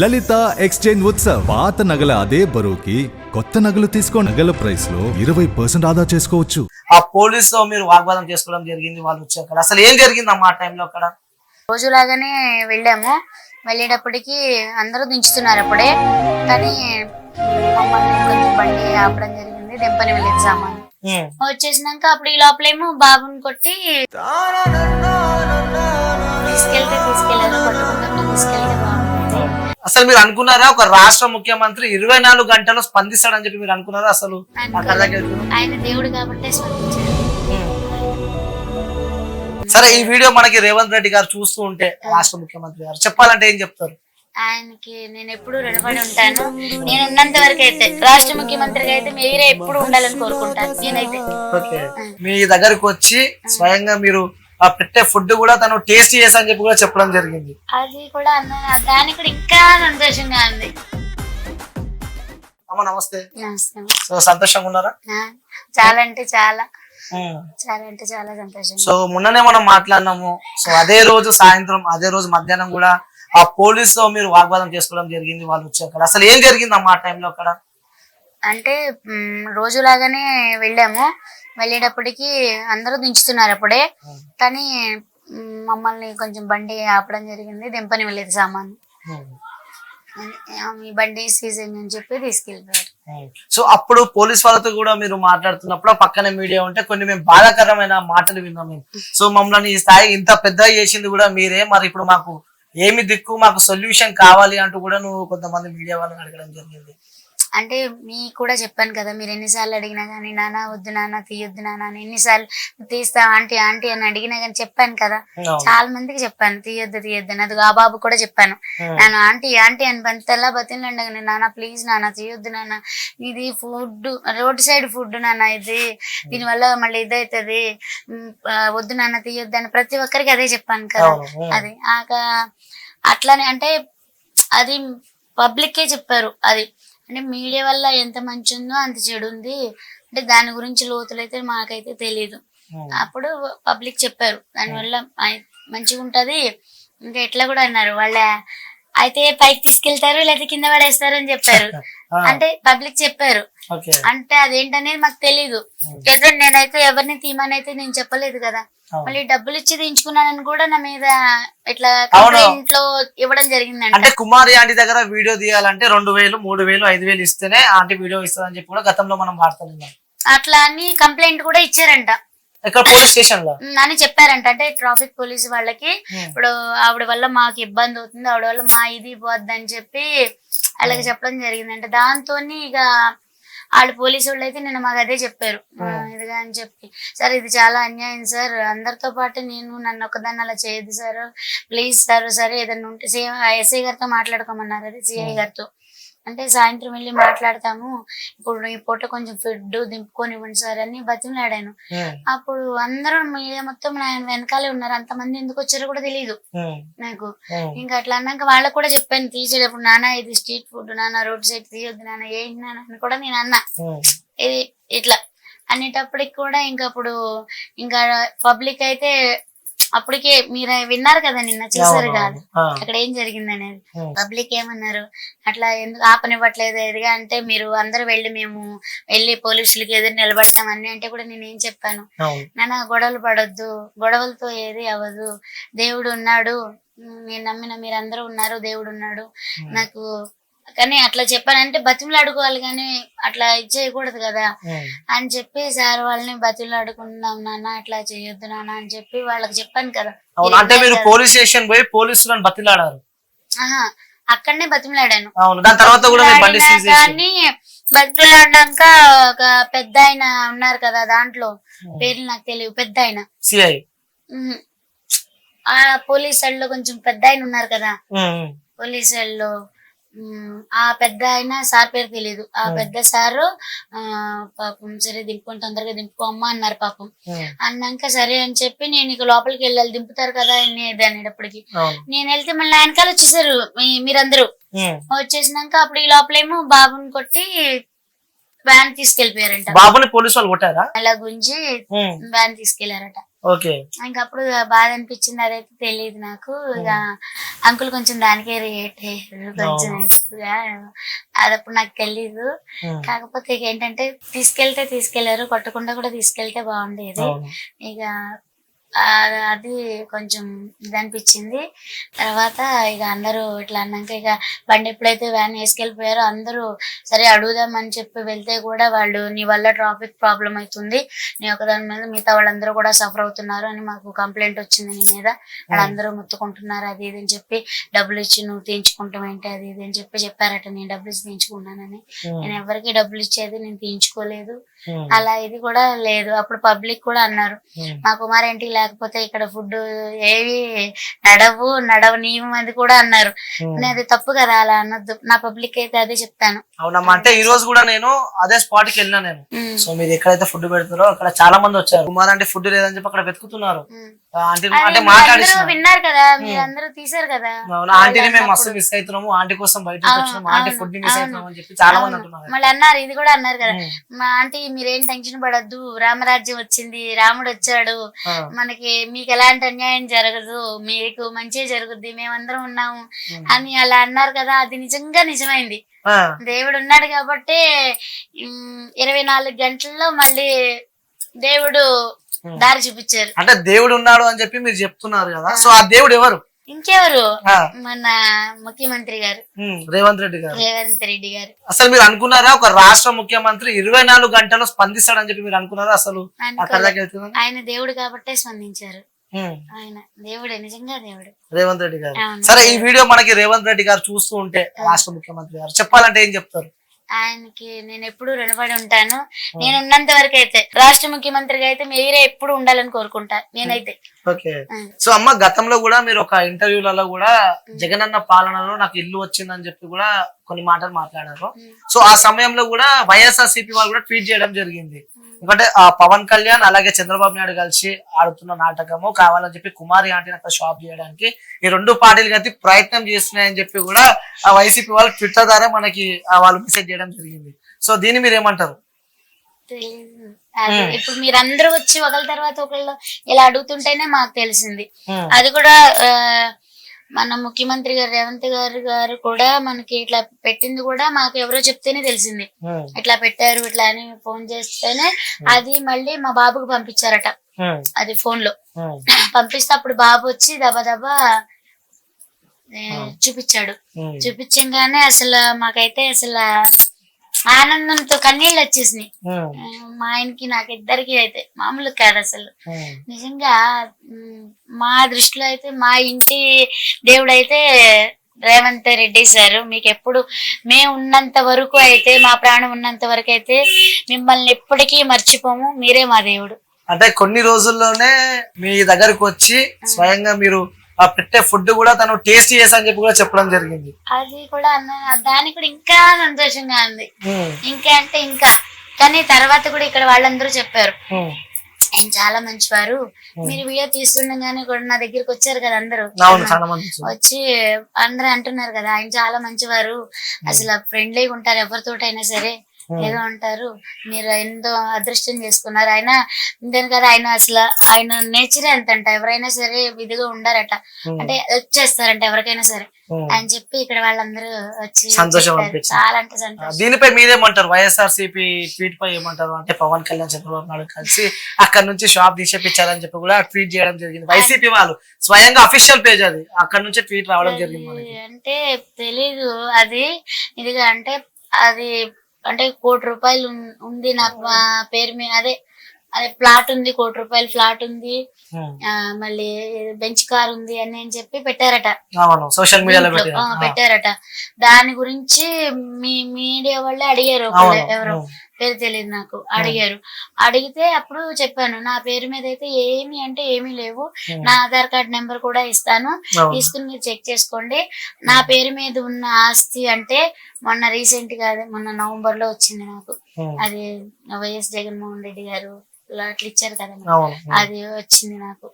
లలిత exchange Utsav. పాత నగల అదే బరువుకి కొత్త నగలు తీసుకో నగల ప్రైస్లో ఇరవై పర్సెంట్ ఆదా చేసుకోవచ్చు. ఆ పోలీస్తో మీరు వాగ్వాదం చేసుకోవడం జరిగింది వాళ్ళు వచ్చి అక్కడ అసలు ఏం జరిగింది అమ్మా ఆ టైంలో అక్కడ? రోజులాగానే వెళ్ళాము. వెళ్ళేటప్పటికి అందరూ దించుతున్నారు అప్పుడే. కానీ మమ్మల్ని కొంచెం బండి ఆపడం జరిగింది దెంపని వెళ్ళేది సామాన్. వచ్చేసినాక అప్పుడు ఈ లోపలేమో బాబుని కొట్టి తీసుకెళ్తే తీసుకెళ్ళారు బాగుంది అసలు మీరు అనుకున్నారా? ఒక రాష్ట్ర ముఖ్యమంత్రి ఇరవై నాలుగు గంటలు స్పందిస్తాడని చెప్పి మీరు అనుకున్నారా అసలు? ఆయన దేవుడు కాబట్టే సరే ఈ వీడియో మనకి రేవంత్ రెడ్డి గారు చూస్తూ ఉంటే రాష్ట్ర ముఖ్యమంత్రి గారు చెప్పాలంటే ఏం చెప్తారు? ఆయనకి నేను ఎప్పుడు రుణపడి ఉంటాను. నేను ఉన్నంత వరకు అయితే రాష్ట్ర ముఖ్యమంత్రిగా అయితే మీరే ఎప్పుడు ఉండాలని కోరుకుంటాను. నేనైతే. ఓకే. మీ దగ్గరికి వచ్చి స్వయంగా మీరు ఆ పెట్టే ఫుడ్ కూడా తను టేస్ట్ చేసా అని చెప్పి కూడా చెప్పడం జరిగింది. అది కూడా అన్న దానికి కూడా ఇంకా సంతోషంగా ఉంది. అమ్మ నమస్తే. నమస్కారం సో సంతోషంగా ఉన్నారా? ఆ, చాలా అంటే చాలా. ఉమ్. చాలా అంటే చాలా సంతోషంగా సో మొన్ననే మనం మాట్లాడినాము. సో అదే రోజు సాయంత్రం అదే రోజు మధ్యాహ్నం కూడా ఆ పోలీస్తో మీరు వాగ్వాదం చేసుకోవడం జరిగింది. వాళ్ళు వచ్చి అక్కడ అసలు ఏం జరిగింది అమ్మా ఆ టైంలో అక్కడ? అంటే రోజులాగానే వెళ్ళాము. వెళ్ళేటప్పటికి అందరూ దించుతున్నారు అప్పుడే. కానీ మమ్మల్ని కొంచెం బండి ఆపడం జరిగింది. దింపని వెళ్ళేది సామాన్. మీ బండి సీజన్ అని చెప్పి తీసుకెళ్ళిపోయారు. సో అప్పుడు పోలీస్ వాళ్ళతో కూడా మీరు మాట్లాడుతున్నప్పుడు పక్కన మీడియా ఉంటే కొన్ని మేము బాధాకరమైన మాటలు విన్నాం మేము. సో మమ్మల్ని ఈ స్థాయి ఇంత పెద్ద చేసింది కూడా మీరే. మరి ఇప్పుడు మాకు ఏమి దిక్కు మాకు సొల్యూషన్ కావాలి అంటూ కూడా నువ్వు కొంతమంది మీడియా వాళ్ళని అడగడం జరిగింది. అంటే మీకు కూడా చెప్పాను కదా మీరు ఎన్నిసార్లు అడిగినా కానీ నాన్న వద్దు నాన్న తీయొద్దు నాన్న అని ఎన్నిసార్లు తీస్తా ఆంటీ ఆంటీ అని అడిగినా కానీ చెప్పాను కదా. చాలా మందికి చెప్పాను తీయొద్దు తీయొద్దు అని. అది ఆ బాబు కూడా చెప్పాను. నాన్న ఆంటీ ఆంటీ అని బంతల్లా బతిలండగానే నాన్న ప్లీజ్ నాన్న తీయొద్దు నాన్న ఇది ఫుడ్ రోడ్ సైడ్ ఫుడ్ నాన్న ఇది. దీనివల్ల మళ్ళీ ఆ, వద్దు నాన్న తీయొద్దు అని ప్రతి ఒక్కరికి అదే చెప్పాను కదా. అది ఆక అట్లానే అంటే అది పబ్లిక్కే చెప్పారు. అది అంటే మీడియా వల్ల ఎంత మంచి ఉందో అంత చెడు ఉంది అంటే దాని గురించి లోతులైతే మాకైతే తెలియదు. అప్పుడు పబ్లిక్ చెప్పారు. దానివల్ల మంచిగా ఉంటది. ఇంకా ఎట్లా కూడా అన్నారు. వాళ్ళ అయితే పైకి తీసుకెళ్తారు లేదా కింద పడేస్తారు అని చెప్పారు. అంటే పబ్లిక్ చెప్పారు. అంటే అదేంటనేది మాకు తెలీదు. ఏదో నేనైతే ఎవరిని తీమని అయితే నేను చెప్పలేదు కదా. మళ్ళీ డబ్బులు ఇచ్చి తీయించుకున్నానని కూడా నా మీద ఇట్లా. ఇంట్లో ఇవ్వడం జరిగిందంట. అంటే కుమారి ఆంటీ దగ్గర వీడియో తీయాలంటే రెండు వేలు మూడు వేలు ఐదు వేలు ఇస్తేనే ఆంటీ వీడియో ఇస్తుంది అని చెప్పి కూడా గతంలో మనం వాడుతున్నాం అట్లా అని కంప్లైంట్ కూడా ఇచ్చారంట. ఇక్కడ పోలీస్ స్టేషన్లో ఉమ్, అని చెప్పారంట. అంటే ట్రాఫిక్ పోలీస్ వాళ్ళకి. ఇప్పుడు ఆవిడ వల్ల మాకు ఇబ్బంది అవుతుంది ఆవిడ వల్ల మా ఇది పోద్ది అని చెప్పి వాళ్ళకి చెప్పడం జరిగిందంట. దాంతో ఇక వాళ్ళు పోలీసు వాళ్ళు అయితే నేను మాకు అదే చెప్పారు. ఇదిగా అని చెప్పి. సార్ ఇది చాలా అన్యాయం సార్. అందరితో పాటు నేను నన్ను ఒకదాన్ని అలా చేయదు సార్. ప్లీజ్ సార్ సరే ఏదైనా ఉంటే ఎస్ఐ గారితో మాట్లాడుకోమన్నారు అది సిఐ గారితో. అంటే సాయంత్రం వెళ్ళి మాట్లాడతాము. ఇప్పుడు ఈ పూట కొంచెం ఫుడ్ దింపుకొని ఇవ్వండి సార్ అని బతిమలాడాను. అప్పుడు అందరూ మీడియా మొత్తం ఆయన వెనకాలే ఉన్నారు. అంతమంది ఎందుకు వచ్చారో కూడా తెలియదు నాకు. ఇంకా అట్లా అన్నాక వాళ్ళకు కూడా చెప్పాను తీసేటప్పుడు నాన్న ఇది స్ట్రీట్ ఫుడ్ నాన్న రోడ్ సైడ్ తీయొద్దు నాన్న ఏంటి నాన్న? అని కూడా నేను అన్నా. ఇది ఇట్లా. అనేటప్పటికి కూడా ఇంకా అప్పుడు ఇంకా పబ్లిక్ అయితే అప్పటికే మీరు విన్నారు కదా నిన్న చూసారు కాదు. అక్కడ ఏం జరిగింది అనేది. పబ్లిక్ ఏమన్నారు? అట్లా ఎందుకు ఆపనివ్వట్లేదు? ఎదిగా అంటే మీరు అందరూ వెళ్ళి మేము వెళ్ళి పోలీసులకి ఎదురు నిలబడతాం అన్ని అంటే కూడా నేను ఏం చెప్పాను. నాన్న గొడవలు పడొద్దు. గొడవలతో ఏది అవ్వదు. దేవుడు ఉన్నాడు. నేను నమ్మిన మీరందరూ ఉన్నారు. దేవుడు ఉన్నాడు. నాకు కానీ అట్లా చెప్పానంటే బతిమలు అడుకోవాలి కానీ అట్లా ఇచ్చేయకూడదు కదా. అని చెప్పి సార్ వాళ్ళని బతిమలు అడుకుందాం నాన్న అట్లా చేయొద్దు నాన్న అని చెప్పి వాళ్ళకి చెప్పాను కదా. అంటే మీరు పోలీస్ స్టేషన్ పోయి పోలీసులను బతిలాడారు ఆహా అక్కడనే బతిమలాడాను. దాని తర్వాత కూడా కానీ బతిమలాడాక ఒక పెద్ద ఆయన ఉన్నారు కదా దాంట్లో. పేర్లు నాకు తెలియదు పెద్ద ఆయన. ఆ పోలీస్ వాళ్ళు కొంచెం పెద్ద ఆయన ఉన్నారు కదా. పోలీస్ వాళ్ళు ఆ పెద్ద ఆయన సార్ పేరు తెలియదు ఆ పెద్ద సారు పాపం సరే దింపుకొని తొందరగా దింపుకో అమ్మా అన్నారు పాపం. అన్నాక సరే అని చెప్పి నేను ఇక లోపలికి వెళ్ళాలి దింపుతారు కదా అనేది అనేటప్పటికి. నేను వెళ్తే మళ్ళీ వెనకాల వచ్చేసారు మీరందరూ. వచ్చేసినాక అప్పుడు ఈ లోపలేమో బాబుని కొట్టి వ్యాన్ తీసుకెళ్ళిపోయారంట బాబుని పోలీసు వాళ్ళు కొట్టారా? అలా గుంజి. వ్యాన్ తీసుకెళ్ళారట ఓకే. ఇంకా అప్పుడు బాధ అనిపించింది అదైతే తెలియదు నాకు. ఇక అంకుల్ కొంచెం దానికే రియేట్ అయ్యారు కొంచెం ఎక్కువగా అదప్పుడు నాకు తెలీదు. కాకపోతే ఇక ఏంటంటే తీసుకెళ్తే తీసుకెళ్ళారు కొట్టకుండా కూడా తీసుకెళ్తే బాగుండేది. ఇక అది కొంచెం ఇది అనిపించింది. తర్వాత ఇక అందరూ ఇట్లా అన్నాక ఇక బండి ఎప్పుడైతే వ్యాన్ వేసుకెళ్ళిపోయారో అందరూ సరే అడుగుదామని చెప్పి వెళ్తే కూడా వాళ్ళు నీ వల్ల ట్రాఫిక్ ప్రాబ్లం అవుతుంది. నీ ఒకదాని మీద మిగతా వాళ్ళందరూ కూడా సఫర్ అవుతున్నారు అని మాకు కంప్లైంట్ వచ్చింది నీ మీద. వాళ్ళందరూ ముత్తుకుంటున్నారు అది ఇది అని చెప్పి డబ్బులు ఇచ్చి నువ్వు తీయించుకుంటావు ఏంటి అది ఇది అని చెప్పి చెప్పారట. నేను డబ్బులు ఇచ్చి తీయించుకున్నానని. నేను ఎవరికి డబ్బులు ఇచ్చేది నేను తీయించుకోలేదు. అలా ఇది కూడా లేదు. అప్పుడు పబ్లిక్ కూడా అన్నారు. మా కుమారేంటి లేకపోతే ఇక్కడ ఫుడ్ ఏవి నడవు నడవు నీవు అది కూడా అన్నారు. నేను అది తప్పు కదా అలా అనొద్దు. నా పబ్లిక్ అయితే అదే చెప్తాను. అవునమ్మా అంటే ఈ రోజు కూడా నేను అదే స్పాట్కి వెళ్ళినా నేను. సో మీరు ఎక్కడైతే ఫుడ్ పెడతారో అక్కడ చాలా మంది వచ్చారు. కుమార్ అంటే ఫుడ్ లేదని చెప్పి అక్కడ వెతుకుతున్నారు. ఆంటీ అంటే విన్నారు కదా మీరందరూ తీసారు కదా. ఆంటీని మేము మస్తు మిస్ అవుతున్నాము. ఆంటీ కోసం బయట వచ్చినాము. Aunty food miss. అవుతున్నాము అని చెప్పి చాలా మంది. అంటున్నారు. మళ్ళీ అన్నారు ఇది కూడా అన్నారు కదా. మా ఆంటీ మీరేం టెన్షన్ పడద్దు. రామరాజ్యం వచ్చింది రాముడు వచ్చాడు. ఆ, మనకి మీకు ఎలాంటి అన్యాయం జరగదు మీకు మంచి జరుగుద్ది మేమందరం ఉన్నాము. అని అలా అన్నారు కదా అది నిజంగా నిజమైంది దేవుడు ఉన్నాడు కాబట్టి ఇరవై నాలుగు గంటల్లో మళ్ళీ దేవుడు. దారి చూపించారు అంటే దేవుడు ఉన్నాడు అని చెప్పి మీరు చెప్తున్నారు కదా సో ఆ దేవుడు ఎవరు ఇంకెవరు? మన ముఖ్యమంత్రి గారు. రేవంత్ రెడ్డి గారు. రేవంత్ రెడ్డి గారు. అసలు మీరు అనుకున్నారా ఒక రాష్ట్ర ముఖ్యమంత్రి ఇరవై నాలుగు గంటల్లో స్పందిస్తాడని చెప్పి మీరు అనుకున్నారా? అసలు? ఆయన దేవుడు కాబట్టే స్పందించారు. ఆయన దేవుడే నిజంగా దేవుడు. రేవంత్ రెడ్డి గారు. సరే ఈ వీడియో మనకి రేవంత్ రెడ్డి గారు చూస్తూ ఉంటే రాష్ట్ర ముఖ్యమంత్రి గారు చెప్పాలంటే ఏం చెప్తారు? ఆయనకి నేను ఎప్పుడు రుణపడి ఉంటాను. నేను ఉన్నంత వరకు అయితే రాష్ట్ర ముఖ్యమంత్రిగా అయితే మీరే ఎప్పుడు ఉండాలని కోరుకుంటా. నేనైతే. ఓకే. సో అమ్మ గతంలో కూడా మీరు ఒక ఇంటర్వ్యూలలో కూడా జగనన్న పాలనలో నాకు ఇల్లు వచ్చిందని చెప్పి కూడా కొన్ని మాటలు మాట్లాడారు. సో ఆ సమయంలో కూడా వైఎస్ఆర్ సిపి వాళ్ళు కూడా ట్వీట్ చేయడం జరిగింది. ఎందుకంటే ఆ పవన్ కళ్యాణ్ అలాగే చంద్రబాబు నాయుడు కలిసి ఆడుతున్న నాటకము కావాలని చెప్పి కుమారి ఆంటీని అక్కడ షాప్ చేయడానికి ఈ రెండు పార్టీలు కలిసి ప్రయత్నం చేస్తున్నాయని చెప్పి కూడా ఆ వైసీపీ వాళ్ళు ట్విట్టర్ ద్వారా మనకి వాళ్ళు మెసేజ్ చేయడం జరిగింది. సో దీన్ని మీరు ఏమంటారు? ఇప్పుడు మీరందరూ వచ్చి ఒకళ్ళ తర్వాత ఒకళ్ళు ఇలా అడుగుతుంటేనే మాకు తెలిసింది. అది కూడా మన ముఖ్యమంత్రి గారు రేవంత్ గారు గారు కూడా మనకి ఇట్లా పెట్టింది కూడా మాకు ఎవరో చెప్తేనే తెలిసింది. ఇట్లా పెట్టారు ఇట్లా అని ఫోన్ చేస్తేనే అది మళ్ళీ మా బాబుకు పంపించారట. అది ఫోన్లో. పంపిస్తే అప్పుడు బాబు వచ్చి దబా దబా చూపించాడు. చూపించగానే అసలు మాకైతే అసలు ఆనందంతో కన్నీళ్ళు వచ్చేసినాయి. మా ఆయనకి నాకు ఇద్దరికి అయితే మామూలు కాదు అసలు. నిజంగా మ్, దృష్టిలో అయితే మా ఇంటి దేవుడు అయితే రేవంత్ రెడ్డి సార్. మీకు ఎప్పుడు మేము ఉన్నంత వరకు అయితే మా ప్రాణం ఉన్నంత వరకు అయితే మిమ్మల్ని ఎప్పటికీ మర్చిపోము. మీరే మా దేవుడు. అంటే కొన్ని రోజుల్లోనే మీ దగ్గరకు వచ్చి స్వయంగా మీరు ఆ పెట్టే ఫుడ్ కూడా తను టేస్ట్ చేసని చెప్పి కూడా చెప్పడం జరిగింది. అది కూడా అన్న దానికి కూడా ఇంకా సంతోషంగా ఉంది. ఇంకా అంటే ఇంకా కానీ తర్వాత కూడా ఇక్కడ వాళ్ళందరూ చెప్పారు. ఆయన చాలా మంచివారు. మీరు వీడియో తీస్తుండగానే కూడా నా దగ్గరికి వచ్చారు కదా అందరూ. వచ్చి అందరూ అంటున్నారు కదా ఆయన చాలా మంచివారు. అసలు ఫ్రెండ్లీగా ఉంటారు ఎవరితోటైనా సరే. ఏదో ఉంటారు మీరు ఎంతో అదృష్టం చేసుకున్నారు. ఆయన ఇంతేను కదా ఆయన అసలు ఆయన నేచరే అంతంట. ఎవరైనా సరే విధిగా ఉండారట. అంటే వచ్చేస్తారంట ఎవరికైనా సరే. అని చెప్పి ఇక్కడ వాళ్ళందరూ వచ్చి సంతోషం. చాలా అంటే సంతోషం. దీనిపై మీరేమంటారు? వైఎస్ఆర్ సిపి ట్వీట్ పై ఏమంటారు? అంటే పవన్ కళ్యాణ్ చంద్రబాబు నాయుడు కలిసి అక్కడ నుంచి షాప్ తీసేపించారని చెప్పి కూడా ట్వీట్ చేయడం జరిగింది. వైసీపీ వాళ్ళు స్వయంగా అఫీషియల్ పేజ్ అది. అక్కడ నుంచే ట్వీట్ రావడం జరిగింది అంటే తెలీదు. అది ఇదిగా అంటే అది అంటే కోటి రూపాయలు ఉంది నాకు మా పేరు మీద అదే అదే ప్లాట్ ఉంది కోటి రూపాయల ఫ్లాట్ ఉంది. మళ్ళీ బెంచ్ కార్ ఉంది అని అని చెప్పి పెట్టారట. సోషల్ మీడియాలో పెట్టారట. దాని గురించి మీ మీడియా వాళ్ళే అడిగారు ఎవరో. పేరు తెలియదు నాకు. అడిగారు. అడిగితే అప్పుడు చెప్పాను నా పేరు మీద అయితే ఏమి అంటే ఏమీ లేవు. నా ఆధార్ కార్డ్ నెంబర్ కూడా ఇస్తాను. తీసుకుని మీరు చెక్ చేసుకోండి. నా పేరు మీద ఉన్న ఆస్తి అంటే మొన్న రీసెంట్గా అదే మొన్న నవంబర్లో వచ్చింది నాకు. అది వైఎస్ జగన్మోహన్ రెడ్డి గారు ఇలా అట్లా ఇచ్చారు కదా అది వచ్చింది నాకు.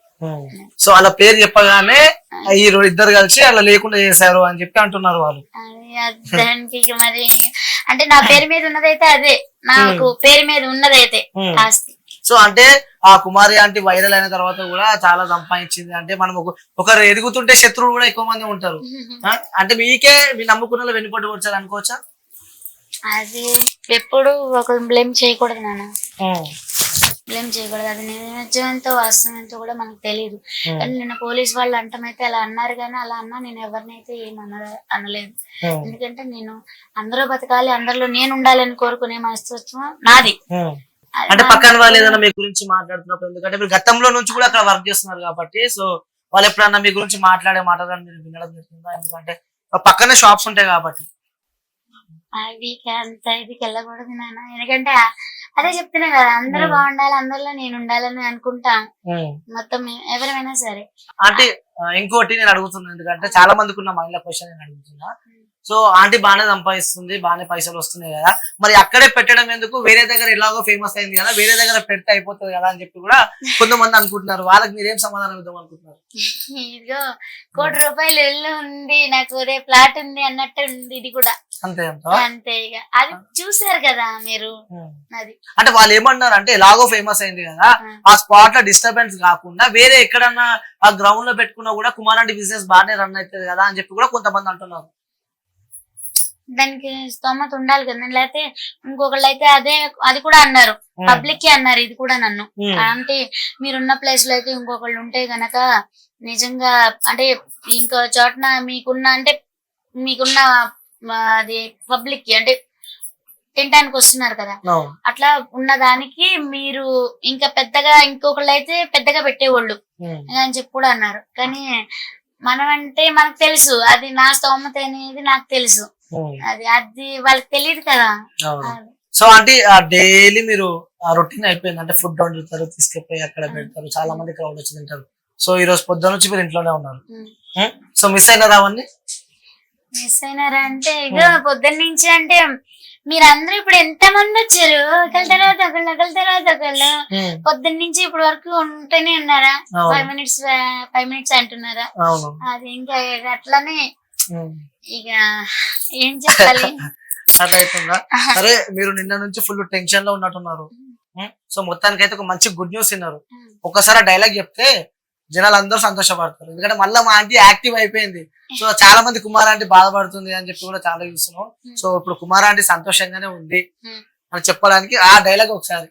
సో అలా పేరు చెప్పగానే ఈ ఇద్దరు కలిసి అలా లేకుండా చేశారు అని చెప్పి అంటున్నారు వాళ్ళు. దానికి మరి అంటే నా పేరు మీద ఉన్నదైతే అదే. నాకు పేరు మీద ఉన్నదైతే. ఆస్తి. సో అంటే ఆ కుమారి ఆంటీ వైరల్ అయిన తర్వాత కూడా చాలా సంపాదించింది. అంటే మనం ఒక ఒకరు ఎదుగుతుంటే శత్రువులు కూడా ఎక్కువ మంది ఉంటారు? అంటే మీకే మీ నమ్ముకున్న వెనుపట్టు వచ్చారు అనుకోవచ్చా? అది ఎప్పుడు ఒక బ్లేమ్ చేయకూడదు నాన్న. బ్లేమ్ చేయకూడదు. అది నిజంతో వాస్తవంతో కూడా మనకు తెలియదు కానీ నిన్న పోలీస్ వాళ్ళు అంటమైతే అలా అన్నారు కానీ అలా అన్నా నేను ఎవరినైతే ఏం అన అనలేదు. ఎందుకంటే నేను అందరూ బతకాలి అందరిలో నేను ఉండాలని కోరుకునే మనస్తత్వం నాది. అంటే పక్కన వాళ్ళు ఏదైనా మీ గురించి మాట్లాడుతున్నప్పుడు ఎందుకంటే మీరు గతంలో నుంచి కూడా అక్కడ వర్క్ చేస్తున్నారు కాబట్టి సో వాళ్ళు ఎప్పుడన్నా మీ గురించి మాట్లాడే మాట కానీ మీరు వినడం జరుగుతుందా ఎందుకంటే పక్కనే షాప్స్ ఉంటాయి కాబట్టి. అవి అంత ఇదికి వెళ్ళకూడదు నాన్న ఎందుకంటే అదే చెప్తున్నా కదా అందరూ బాగుండాలి అందరిలో నేను ఉండాలని అనుకుంటా. మొత్తం ఎవరైనా సరే. అంటే ఇంకోటి నేను అడుగుతున్నాను ఎందుకంటే చాలా మందికి ఉన్న మహిళా క్వశ్చన్ నేను అడుగుతున్నా. సో ఆంటీ బాగానే సంపాదిస్తుంది బాగానే పైసలు వస్తున్నాయి కదా. మరి అక్కడే పెట్టడం ఎందుకు? వేరే దగ్గర ఎలాగో ఫేమస్ అయింది కదా వేరే దగ్గర పెడితే అయిపోతుంది కదా అని చెప్పి కూడా కొంతమంది అనుకుంటున్నారు. వాళ్ళకి మీరేం సమాధానం ఇద్దాం అనుకుంటున్నారు? ఇదిగో కోటి రూపాయలు ఇల్లు ఉంది నాకు ఒరే ఫ్లాట్ ఉంది అన్నట్టు ఉంది ఇది కూడా. అంతే అంటావా? అంతే ఇక. అది చూసారు కదా మీరు. అది. అంటే వాళ్ళు ఏమన్నారు అంటే ఎలాగో ఫేమస్ అయింది కదా. ఆ. స్పాట్లో డిస్టర్బెన్స్ కాకుండా వేరే ఎక్కడన్నా ఆ గ్రౌండ్లో పెట్టుకున్నా కూడా కుమారాంటి బిజినెస్ బాగానే రన్ అవుతుంది కదా అని చెప్పి కూడా కొంతమంది అంటున్నారు. దానికి స్తోమత ఉండాలి కదా లేకపోతే ఇంకొకళ్ళు అయితే అదే అది కూడా అన్నారు పబ్లిక్కి అన్నారు ఇది కూడా నన్ను. అంటే మీరున్న ప్లేస్లో అయితే ఇంకొకళ్ళు ఉంటే గనక నిజంగా అంటే ఇంకో చోటన మీకున్న అంటే మీకున్న అది పబ్లిక్కి అంటే తినడానికి వస్తున్నారు కదా. అట్లా ఉన్న దానికి మీరు ఇంకా పెద్దగా ఇంకొకళ్ళు అయితే పెద్దగా పెట్టేవాళ్ళు. అని చెప్పి కూడా అన్నారు కానీ మనం అంటే మనకు తెలుసు అది నా స్తోమత అనేది నాకు తెలుసు. అది అది వాళ్ళకి తెలియదు కదా. సో అంటే డైలీ మీరు రొటీన్ అయిపోయింది. అంటే ఫుడ్ వండుతారు తీసుకెళ్ళిపోయి అక్కడ పెడతారు. చాలా మంది క్రౌడ్ వచ్చి తింటారు. సో ఈ రోజు పొద్దున్న నుంచి మీరు ఇంట్లోనే ఉన్నారు. సో మిస్ అయినారా అవన్నీ? మిస్ అయినారా అంటే ఇగో పొద్దున్న నుంచి అంటే మీరందరూ ఇప్పుడు ఎంత మంది వచ్చారు? ఒకళ్ళ తర్వాత ఒకళ్ళు ఒకళ్ళ తర్వాత ఒకళ్ళు. పొద్దున్న నుంచి ఇప్పుడు వరకు ఉంటూనే ఉన్నారా. ఫైవ్ మినిట్స్ ఫైవ్ మినిట్స్ అంటున్నారా? అది ఇంకా ఇక అట్లానే. ఇక ఏం చెప్పాలి? అట్లా అవుతుందా సరే మీరు నిన్న నుంచి ఫుల్ టెన్షన్లో ఉన్నట్టున్నారు. సో మొత్తానికి అయితే ఒక మంచి గుడ్ న్యూస్ విన్నారు. ఒక్కసారి డైలాగ్ చెప్తే జనాలు అందరూ సంతోషపడతారు. ఎందుకంటే మళ్ళీ మా ఆంటీ యాక్టివ్ అయిపోయింది. సో చాలా మంది కుమార్ ఆంటీ బాధపడుతుంది అని చెప్పి కూడా చాలా చూస్తున్నాం. సో ఇప్పుడు కుమార్ ఆంటీ సంతోషంగానే ఉంది. అని చెప్పడానికి ఆ డైలాగ్ ఒకసారి.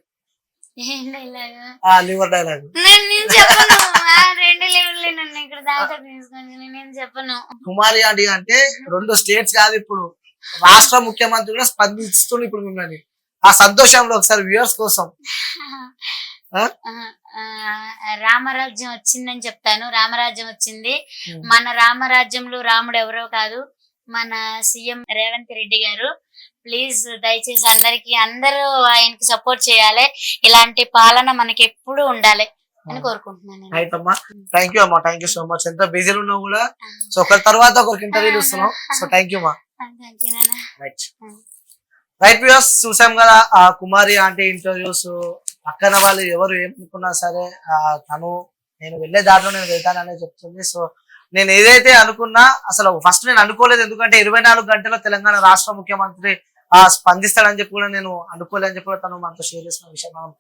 లివర్ డైలాగ్ రెండు లెవెల్ నన్ను ఇక్కడ దాకా తీసుకొని నేను చెప్పను. కుమారి ఆంటీ అంటే రెండు స్టేట్స్ కాదు ఇప్పుడు. రాష్ట్ర ముఖ్యమంత్రి కూడా స్పందిస్తుంది ఇప్పుడు మిమ్మల్ని. ఆ సంతోషంలో ఒకసారి వ్యూవర్స్ కోసం. రామరాజ్యం వచ్చిందని చెప్తాను. రామరాజ్యం వచ్చింది. మన రామరాజ్యంలో రాముడు ఎవరో కాదు మన సీఎం రేవంత్ రెడ్డి గారు. ప్లీజ్ దయచేసి అందరికి అందరూ ఆయనకి సపోర్ట్ చేయాలి. ఇలాంటి పాలన మనకి ఎప్పుడు ఉండాలి. అని కోరుకుంటున్నాను నేను. రైట్ అమ్మా. థ్యాంక్ యూ అమ్మా. థ్యాంక్ యూ సో మచ్ ఎంత బిజీలో ఉన్నా కూడా. సో ఒకరి తర్వాత ఒకరికి ఇంటర్వ్యూలు ఇస్తున్నాం. సో థ్యాంక్ యూ మా Thank you, నాన్న. రైట్. రైట్ వ్యూస్ చూసాం కదా ఆ కుమారి ఆంటీ ఇంటర్వ్యూస్ పక్కన వాళ్ళు ఎవరు ఏమనుకున్నా సరే తను నేను వెళ్ళే దారిలో నేను వెళ్తాననే చెప్తుంది. సో నేను ఏదైతే అనుకున్నా అసలు ఫస్ట్ నేను అనుకోలేదు. ఎందుకంటే ఇరవై నాలుగు గంటల తెలంగాణ రాష్ట్ర ముఖ్యమంత్రి ఆ స్పందిస్తాడని చెప్పి కూడా నేను అనుకోలేదని చెప్పి కూడా తను మనతో షేర్ చేసిన విషయం మనం